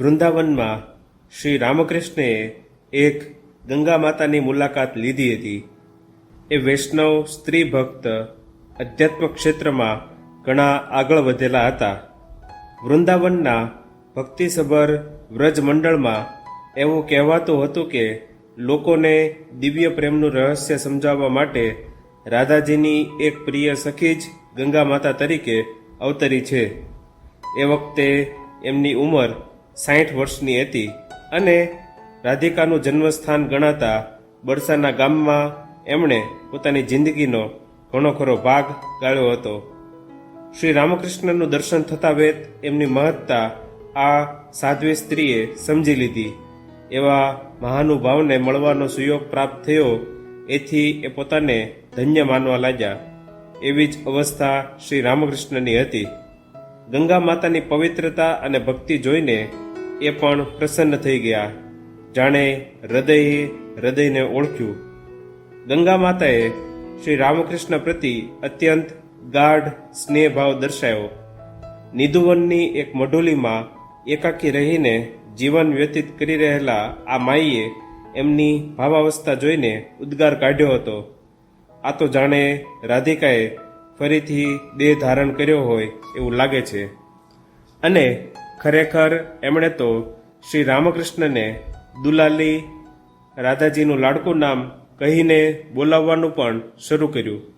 વૃંદાવનમાં શ્રી રામકૃષ્ણએ એક ગંગા માતાની મુલાકાત લીધી હતી. એ વૈષ્ણવ સ્ત્રી ભક્ત અધ્યાત્મ ક્ષેત્રમાં ઘણા આગળ વધેલા હતા. વૃંદાવનના ભક્તિસભર વ્રજ મંડળમાં એવું કહેવાતું હતું કે લોકોને દિવ્ય પ્રેમનું રહસ્ય સમજાવવા માટે રાધાજીની એક પ્રિય સખી જ ગંગા માતા તરીકે અવતરી છે. એ વખતે એમની ઉંમર સાઠ વર્ષની હતી અને રાધિકાનું જન્મસ્થાન ગણાતા બરસાના ગામમાં એમણે પોતાની જિંદગીનો ઘણો ખરો ભાગ ગાળ્યો હતો. શ્રી રામકૃષ્ણનું દર્શન થતા વેત એમની મહત્તા આ સાધ્વી સ્ત્રીએ સમજી લીધી. એવા મહાનુભાવને મળવાનો સુયોગ પ્રાપ્ત થયો, એથી એ પોતાને ધન્ય માનવા લાગ્યા. એવી જ અવસ્થા શ્રી રામકૃષ્ણની હતી. ગંગા માતાની પવિત્રતા અને ભક્તિ જોઈને એ પણ પ્રસન્ન થઈ ગયા. જાણે હૃદયે હૃદયને ઓળખ્યું. ગંગા માતાએ શ્રી રામકૃષ્ણ પ્રતિ અત્યંત ગાઢ સ્નેહભાવ દર્શાવ્યો. નિધુવનની એક મઢોલીમાં એકાકી રહીને જીવન વ્યતીત કરી રહેલા આ માઈએ એમની ભાવાવસ્થા જોઈને ઉદ્ગાર કાઢ્યો હતો. આ તો જાણે રાધિકાએ ફરીથી દેહ ધારણ કર્યો હોય એવું લાગે છે. અને ખરેખર એમણે તો શ્રી રામકૃષ્ણને દુલાલી રાધાજીનું લાડકું નામ કહીને બોલાવવાનું પણ શરૂ કર્યું.